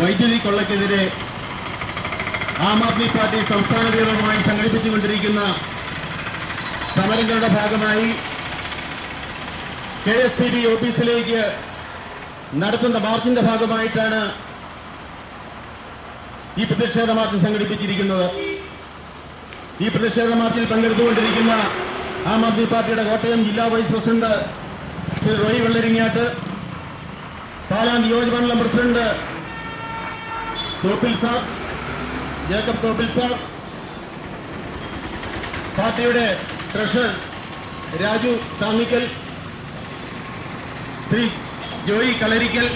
വൈദ്യുതി കൊള്ളക്കെതിരെ ആം ആദ്മി പാർട്ടി സംസ്ഥാന വ്യാപകമായി സംഘടിപ്പിച്ചുകൊണ്ടിരിക്കുന്ന സമരങ്ങളുടെ ഭാഗമായി കെ എസ് സി ബി ഓഫീസിലേക്ക് നടത്തുന്ന മാർച്ചിന്റെ ഭാഗമായിട്ടാണ് ഈ പ്രതിഷേധ മാർച്ച് സംഘടിപ്പിച്ചിരിക്കുന്നത്. ഈ പ്രതിഷേധ മാർച്ചിൽ പങ്കെടുത്തുകൊണ്ടിരിക്കുന്ന ആം ആദ്മി പാർട്ടിയുടെ കോട്ടയം ജില്ലാ വൈസ് പ്രസിഡന്റ് ശ്രീ റോയ് വെള്ളരിങ്ങാട്ട് പാലാ നിയോജകമണ്ഡലം president Thoppil sir. Jacob Thoppil sir. പാർട്ടിയുടെ ട്രഷറർ രാജു താമിക്കൽ ശ്രീ ജോയി കളരിക്കൽ.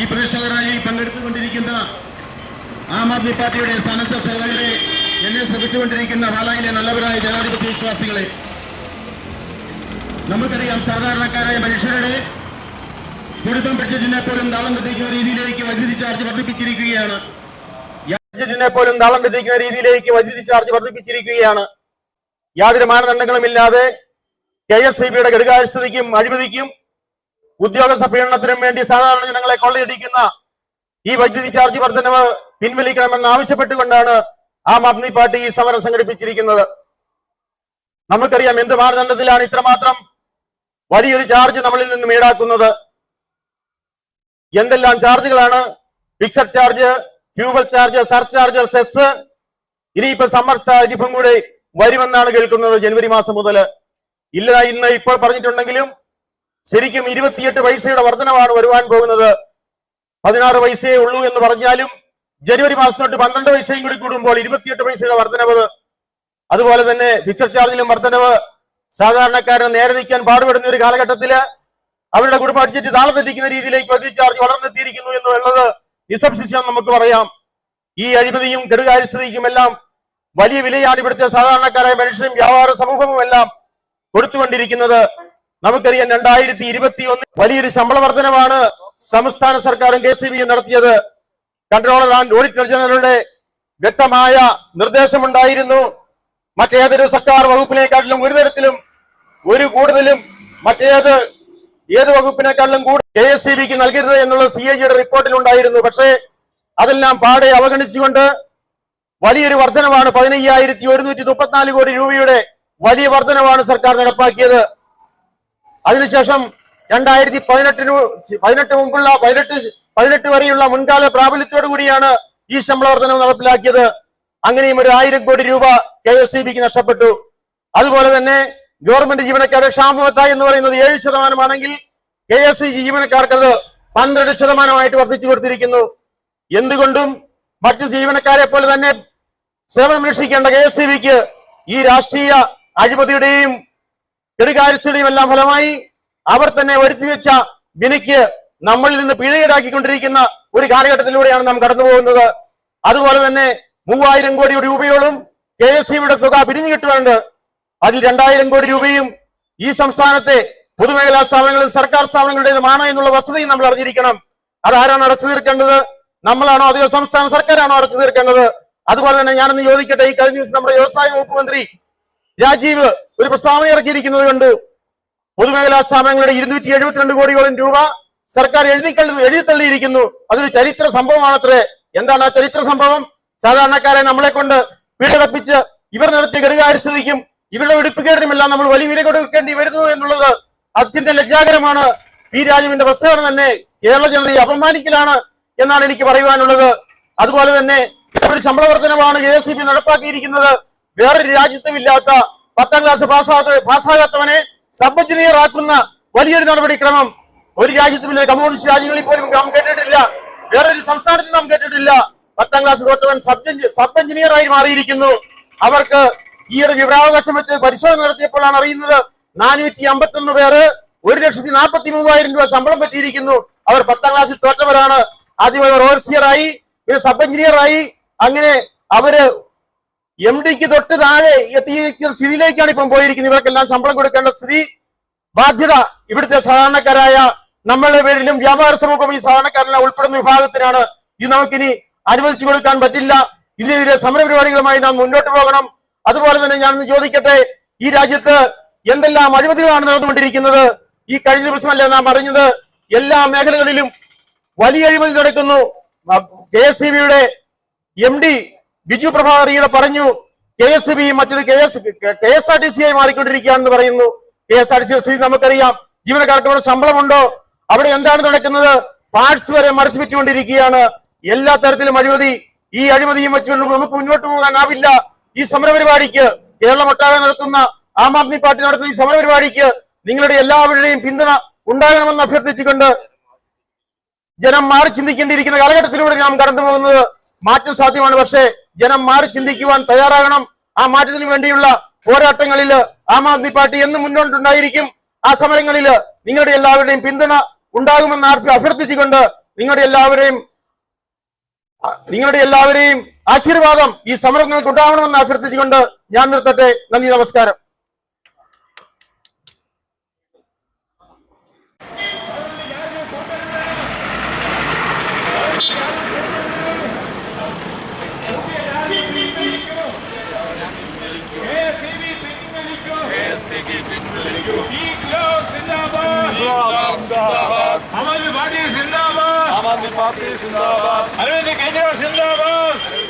ഈ പ്രേക്ഷകരായി പങ്കെടുത്തുകൊണ്ടിരിക്കുന്ന ആം ആദ്മി പാർട്ടിയുടെ സന്നദ്ധ സേവകരെ എന്നെ ശ്രമിച്ചുകൊണ്ടിരിക്കുന്ന പാലായിലെ നല്ലവരായ ജനാധിപത്യ വിശ്വാസികളെ നമുക്കറിയാം സാധാരണക്കാരായ മനുഷ്യരുടെ കുടുംബം ബഡ്ജറ്റിനെ പോലും താളം തെറ്റിക്കുന്ന രീതിയിലേക്ക് വൈദ്യുതി ചാർജ് വർദ്ധിപ്പിച്ചിരിക്കുകയാണ്. ബഡ്ജറ്റിനെ പോലും താളം രീതിയിലേക്ക് വൈദ്യുതി ചാർജ് വർദ്ധിപ്പിച്ചിരിക്കുകയാണ്. യാതൊരു മാനദണ്ഡങ്ങളുമില്ലാതെ കെ എസ് സി ബിയുടെ ഘടകാസ്ഥിതിക്കും അഴിമതിക്കും ഉദ്യോഗസ്ഥ പീഡനത്തിനും വേണ്ടി സാധാരണ ജനങ്ങളെ കൊള്ളയടിക്കുന്ന ഈ വൈദ്യുതി ചാർജ് വർധനവ് പിൻവലിക്കണമെന്ന് ആവശ്യപ്പെട്ടുകൊണ്ടാണ് ആം ആദ്മി പാർട്ടി ഈ സമരം സംഘടിപ്പിച്ചിരിക്കുന്നത്. നമുക്കറിയാം എന്ത് മാനദണ്ഡത്തിലാണ് ഇത്രമാത്രം വലിയൊരു ചാർജ് നമ്മളിൽ നിന്നും ഈടാക്കുന്നത്. എന്തെല്ലാം ചാർജുകളാണ്? Fixed charge fuel charge surcharge cess ഇനിയിപ്പോ സമ്മർ താരിഫും കൂടെ വരുമെന്നാണ് കേൾക്കുന്നത് ജനുവരി മാസം മുതൽ. ഇല്ല ഇന്ന് ഇപ്പോൾ പറഞ്ഞിട്ടുണ്ടെങ്കിലും ശരിക്കും ഇരുപത്തിയെട്ട് പൈസയുടെ വർധനമാണ് വരുവാൻ പോകുന്നത്. പതിനാറ് പൈസയേ ഉള്ളൂ എന്ന് പറഞ്ഞാലും ജനുവരി മാസം പന്ത്രണ്ട് പൈസയും കൂടി കൂടുമ്പോൾ ഇരുപത്തിയെട്ട് പൈസയുടെ വർധനവ്. അതുപോലെ തന്നെ ഫിക്സഡ് ചാർജിലും വർധനവ്. സാധാരണക്കാരന് നേരെ നിൽക്കാൻ പാടുപെടുന്ന ഒരു കാലഘട്ടത്തിൽ അവരുടെ കുടുംബ ബഡ്ജറ്റ് താളം തെറ്റിക്കുന്ന രീതിയിലേക്ക് വൈദ്യുതി ചാർജ് വളർന്നെത്തിയിരിക്കുന്നു എന്നുള്ളത് നിസംശിച്ചാൽ നമുക്ക് പറയാം. ഈ അഴിമതിയും കെടുകാര്യസ്ഥതയും എല്ലാം വലിയ വിലയാണ് ഇവിടുത്തെ സാധാരണക്കാരായ മനുഷ്യരും വ്യാപാര സമൂഹവും എല്ലാം കൊടുത്തുകൊണ്ടിരിക്കുന്നത്. നമുക്കറിയാം രണ്ടായിരത്തി ഇരുപത്തി ഒന്ന് വലിയൊരു ശമ്പള വർധനമാണ് സംസ്ഥാന സർക്കാരും കെ സി ബിയും നടത്തിയത്. കൺട്രോളർ ആൻഡ് ഓഡിറ്റർ ജനറലുടെ വ്യക്തമായ നിർദ്ദേശമുണ്ടായിരുന്നു. മറ്റേതൊരു സർക്കാർ വകുപ്പിനെക്കാട്ടിലും ഒരു തരത്തിലും ഒരു കൂടുതലും മറ്റേത് ഏത് വകുപ്പിനെക്കാളും കൂടി കെ എസ് സി ബിക്ക് നൽകരുത് എന്നുള്ള സി ഐ ജിയുടെ റിപ്പോർട്ടിലുണ്ടായിരുന്നു. പക്ഷേ അതെല്ലാം പാടെ അവഗണിച്ചുകൊണ്ട് വലിയൊരു വർധനമാണ് പതിനയ്യായിരത്തി ഒരുന്നൂറ്റി മുപ്പത്തിനാല് കോടി രൂപയുടെ വലിയ വർധനമാണ് സർക്കാർ നടപ്പാക്കിയത്. അതിനുശേഷം രണ്ടായിരത്തി പതിനെട്ടിന് പതിനെട്ട് മുമ്പുള്ള പതിനെട്ട് പതിനെട്ട് വരെയുള്ള മുൻകാല പ്രാബല്യത്തോടു കൂടിയാണ് ഈ ശമ്പള വർധന നടപ്പിലാക്കിയത്. അങ്ങനെയും ഒരു ആയിരം കോടി രൂപ കെ എസ് സി ബിക്ക് നഷ്ടപ്പെട്ടു. അതുപോലെ തന്നെ ഗവൺമെന്റ് ജീവനക്കാരുടെ ക്ഷാമബത്ത എന്ന് പറയുന്നത് ഏഴ് ശതമാനമാണെങ്കിൽ കെ എസ് സി ജീവനക്കാർക്ക് അത് പന്ത്രണ്ട് ശതമാനമായിട്ട് വർദ്ധിച്ചു കൊടുത്തിരിക്കുന്നു. എന്തുകൊണ്ടും മറ്റ് ജീവനക്കാരെ പോലെ തന്നെ സേവനമനുഷ്ഠിക്കേണ്ട കെ എസ് ഈ രാഷ്ട്രീയ അഴിമതിയുടെയും കെടുകാര്യസ്ഥയുടെയും എല്ലാം ഫലമായി അവർ തന്നെ വരുത്തി വെച്ച വിനയ്ക്ക് നമ്മളിൽ നിന്ന് പിഴയീടാക്കിക്കൊണ്ടിരിക്കുന്ന ഒരു കാലഘട്ടത്തിലൂടെയാണ് നാം കടന്നു പോകുന്നത്. അതുപോലെ തന്നെ മൂവായിരം കോടി രൂപയോളം കെ എസ് സിയുടെ തുക പിരിഞ്ഞു കിട്ടുന്നുണ്ട് അതിൽ രണ്ടായിരം കോടി രൂപയും ഈ സംസ്ഥാനത്തെ പൊതുമേഖലാ സ്ഥാപനങ്ങളും സർക്കാർ സ്ഥാപനങ്ങളുടേതുമാണ് എന്നുള്ള വസ്തുതയും നമ്മൾ അറിഞ്ഞിരിക്കണം. അതാരാണ് അടച്ചു തീർക്കേണ്ടത്? നമ്മളാണോ അതെയോ സംസ്ഥാന സർക്കാരാണോ അടച്ചു തീർക്കേണ്ടത്? അതുപോലെ തന്നെ ഞാനൊന്ന് ചോദിക്കട്ടെ ഈ കഴിഞ്ഞ ദിവസം നമ്മുടെ വ്യവസായ വകുപ്പ് മന്ത്രി രാജീവ് ഒരു പ്രസ്താവന ഇറക്കിയിരിക്കുന്നത് കണ്ടു. പൊതുമേഖലാ സ്ഥാപനങ്ങളുടെ ഇരുന്നൂറ്റി എഴുപത്തിരണ്ട് കോടിയോളം രൂപ സർക്കാർ എഴുതി എഴുതി തള്ളിയിരിക്കുന്നു അതൊരു ചരിത്ര സംഭവമാണത്രേ. എന്താണ് ആ ചരിത്ര സംഭവം? സാധാരണക്കാരെ നമ്മളെ കൊണ്ട് പീഡപ്പിച്ച് ഇവർ നടത്തിയ ഘടകാരിസ്ഥിതിക്കും ഇവരുടെ വെടിപ്പുകേടിനുമെല്ലാം നമ്മൾ വലിയ വില കൊടുക്കേണ്ടി വരുന്നു എന്നുള്ളത് അത്യന്തം ലജ്ജാകരമാണ്. പി രാജുവിന്റെ പ്രസ്താവന തന്നെ കേരള ജനതയെ അപമാനിക്കലാണ് എന്നാണ് എനിക്ക് പറയുവാനുള്ളത്. അതുപോലെ തന്നെ ഒരു ശമ്പള വർധനമാണ് കെ എസ് സി പി നടപ്പാക്കിയിരിക്കുന്നത്. വേറൊരു രാജ്യത്തും ഇല്ലാത്ത പത്താം ക്ലാസ് പാസ്സാകാത്ത പാസ്സാകാത്തവനെ സബ് എഞ്ചിനീയർ ആക്കുന്ന വലിയൊരു നടപടിക്രമം. ഒരു രാജ്യത്തുമില്ല കമ്മ്യൂണിസ്റ്റ് രാജ്യങ്ങളിൽ പോലും നാം കേട്ടിട്ടില്ല. വേറൊരു സംസ്ഥാനത്തിൽ നാം കേട്ടിട്ടില്ല. പത്താം ക്ലാസ് തോറ്റവൻ സബ് സബ് എഞ്ചിനീയർ ആയി മാറിയിരിക്കുന്നു. അവർക്ക് ഈയിടെ വിവരാവകാശം വെച്ച് പരിശോധന നടത്തിയപ്പോഴാണ് അറിയുന്നത് നാനൂറ്റി അമ്പത്തൊന്ന് പേര് ഒരു ലക്ഷത്തി നാൽപ്പത്തി മൂവായിരം രൂപ ശമ്പളം പറ്റിയിരിക്കുന്നു. അവർ പത്താം ക്ലാസ്സിൽ തോറ്റവരാണ്. ആദ്യം അവർ ഓവർസിയർ ആയി പിന്നെ സബ് എഞ്ചിനീയറായി. അങ്ങനെ അവർ എം ഡിക്ക് തൊട്ട് താഴെ എത്തിയിരിക്കുന്ന സ്ഥിതിയിലേക്കാണ് ഇപ്പം പോയിരിക്കുന്നത്. ഇവർക്കെല്ലാം ശമ്പളം കൊടുക്കേണ്ട സ്ഥിതി ബാധ്യത ഇവിടുത്തെ സാധാരണക്കാരായ നമ്മളുടെ പേരിലും വ്യാപാര സമൂഹം ഈ സാധാരണക്കാരെല്ലാം ഉൾപ്പെടുന്ന വിഭാഗത്തിനാണ്. ഇത് നമുക്കിനി അനുവദിച്ചു കൊടുക്കാൻ പറ്റില്ല. ഇതിനെതിരെ സമരപരിപാടികളുമായി നാം മുന്നോട്ട് പോകണം. അതുപോലെ തന്നെ ഞാനൊന്ന് ചോദിക്കട്ടെ ഈ രാജ്യത്ത് എന്തെല്ലാം അഴിമതികളാണ് നടന്നുകൊണ്ടിരിക്കുന്നത്? ഈ കഴിഞ്ഞ ദിവസമല്ല നാം അറിഞ്ഞത് എല്ലാ മേഖലകളിലും വലിയ അഴിമതി നടക്കുന്നു. കെ എസ് സി ബിയുടെ എം ഡി ബിജു പ്രഭാകറിയുടെ പറഞ്ഞു കെ എസ് ബി മറ്റൊരു K S K S R T C ആയി മാറിക്കൊണ്ടിരിക്കുകയാണെന്ന് പറയുന്നു. K S R T C സ്ഥിതി നമുക്കറിയാം. ജീവനക്കാർക്ക് അവിടെ ശമ്പളമുണ്ടോ? അവിടെ എന്താണ് നടക്കുന്നത്? പാർട്സ് വരെ മറച്ചു വിറ്റുകൊണ്ടിരിക്കുകയാണ്. എല്ലാ തരത്തിലും അഴിമതി ഈ അഴിമതിയും വെച്ചുകൊണ്ട് നമുക്ക് മുന്നോട്ട് പോകാനാവില്ല. ഈ സമരപരിപാടിക്ക് കേരളമൊട്ടാകെ നടത്തുന്ന ആം ആദ്മി പാർട്ടി നടത്തുന്ന ഈ സമരപരിപാടിക്ക് നിങ്ങളുടെ എല്ലാവരുടെയും പിന്തുണ ഉണ്ടാകണമെന്ന് അഭ്യർത്ഥിച്ചുകൊണ്ട് ജനം മാറി ചിന്തിക്കേണ്ടിയിരിക്കുന്ന കാലഘട്ടത്തിലൂടെ നാം കടന്നു പോകുന്നത് മാറ്റം സാധ്യമാണ്. പക്ഷേ ജനം മാറി ചിന്തിക്കുവാൻ തയ്യാറാകണം. ആ മാറ്റത്തിന് വേണ്ടിയുള്ള പോരാട്ടങ്ങളിൽ ആം ആദ്മി പാർട്ടി എന്ന് മുന്നോട്ടുണ്ടായിരിക്കും. ആ സമരങ്ങളിൽ നിങ്ങളുടെ എല്ലാവരുടെയും പിന്തുണ ഉണ്ടാകുമെന്ന് അഭ്യർത്ഥിച്ചുകൊണ്ട് നിങ്ങളുടെ എല്ലാവരെയും നിങ്ങളുടെ എല്ലാവരെയും ആശീർവാദം ഈ സമരങ്ങൾക്ക് ഉണ്ടാവണമെന്ന് അഭ്യർത്ഥിച്ചുകൊണ്ട് ഞാൻ നിർത്തട്ടെ. നന്ദി നമസ്കാരം. പാർട്ടി സിന്ദാബാദ് ആം ആദ്മി പാർട്ടി സിന്ദാബാദ് അരവിന്ദ്